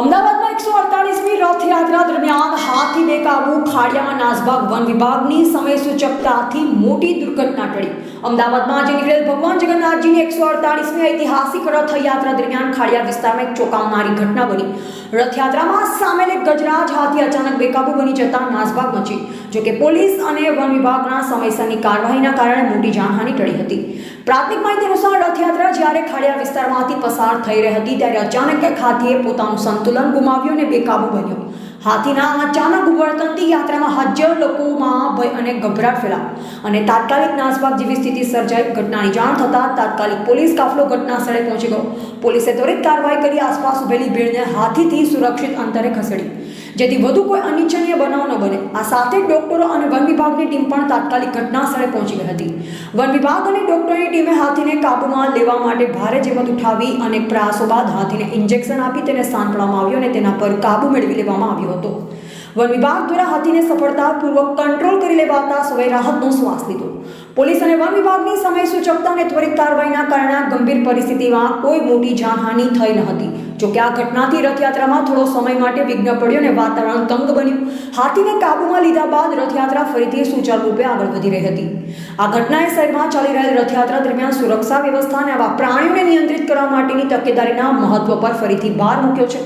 અમદાવાદમાં એકસો અડતાલીસમી રથયાત્રા દરમિયાન હાથી બેકાબુ ખાડિયામાં નાસભાગ વન વિભાગની સમય સૂચકતાથી મોટી દુર્ઘટના ટળી. અમદાવાદમાં આજે નીકળેલ ભગવાન જગન્નાથજીની એકસો અડતાલીસમી ઐતિહાસિક રથયાત્રા દરમિયાન ખાડિયા વિસ્તારમાં એક ચોંકાવનારી ઘટના બની. રથયાત્રામાં સામેલ એક ગજરાજ હાથી અચાનક બેકાબુ બની જતા નાસભાગ મચી, જોકે પોલીસ અને વન વિભાગના સમયસરની કાર્યવાહીના કારણે મોટી જાનહાનિ ટળી હતી. પ્રાથમિક માહિતી અનુસાર રથયાત્રા જ્યારે ખાડિયા વિસ્તારમાંથી પસાર થઈ રહી હતી, ત્યારે અચાનક એક હાથીએ પોતાનું સંતુલન ગુમાવ્યું અને બેકાબુ બન્યો. હાથીના અચાનક વર્તનથી યાત્રામાં હજાર લોકોમાં ભય અને ગભરાટ ફેલાયો. અને તાત્કાલિક નાસભાગ જેવી સ્થિતિ સર્જાઈ. ઘટનાની જાણ થતાં તાત્કાલિક પોલીસ કાફલો ઘટના સ્થળે પહોંચી ગયો. પોલીસે ત્વરિત કાર્યવાહી કરી. આસપાસ ઉભેલી ભીડને હાથીથી સુરક્ષિત અંતરે ખસેડી. જેથી વધુ કોઈ અનિચ્છનીય બનાવ ન બને. આ સાથે ડોક્ટરો અને વન વિભાગની ટીમ પણ તાત્કાલિક ઘટના સ્થળે પહોંચી ગઈ હતી. વન વિભાગ અને ડોક્ટરોની ટીમે હાથીને કાબૂમાં લેવા માટે ભારે જેમત ઉઠાવી અને પ્રયાસો બાદ હાથીને ઇન્જેક્શન આપી તેને સાંભળવામાં આવ્યો અને તેના પર કાબુ મેળવી લેવામાં આવ્યો હતો. વન વિભાગ દ્વારા હાથીને સફળતાપૂર્વક કંટ્રોલ કરી લેવાતા સૌએ રાહતનો શ્વાસ લીધો. પોલીસ અને વન વિભાગની સમય સૂચકતા અને ત્વરિત કાર્યવાહીના કારણે ગંભીર પરિસ્થિતિમાં કોઈ મોટી જાનહાનિ થઈ ન હતી. જોકે આ ઘટનાથી રથયાત્રામાં થોડો સમય માટે વિઘ્ન પડ્યો અને વાતાવરણ તંગ બન્યું. હાથીને કાબૂમાં લીધા બાદ રથયાત્રા ફરીથી સુચારુરૂપે આગળ વધી રહી હતી. આ ઘટનાએ શહેરમાં ચાલી રહેલ રથયાત્રા દરમિયાન સુરક્ષા વ્યવસ્થા અને આવા પ્રાણીઓને નિયંત્રિત કરવા માટેની તકેદારીના મહત્વ પર ફરીથી ભાર મૂક્યો છે.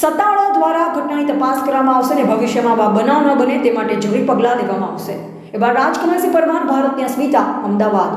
સત્તાવાળાઓ દ્વારા ઘટનાની તપાસ કરવામાં આવશે અને ભવિષ્યમાં આ બનાવ ન બને તે માટે જરૂરી પગલાં લેવામાં આવશે. એવા રાજકુમારસિંહ પરમાર, ભારતની અસ્મિતા, અમદાવાદ.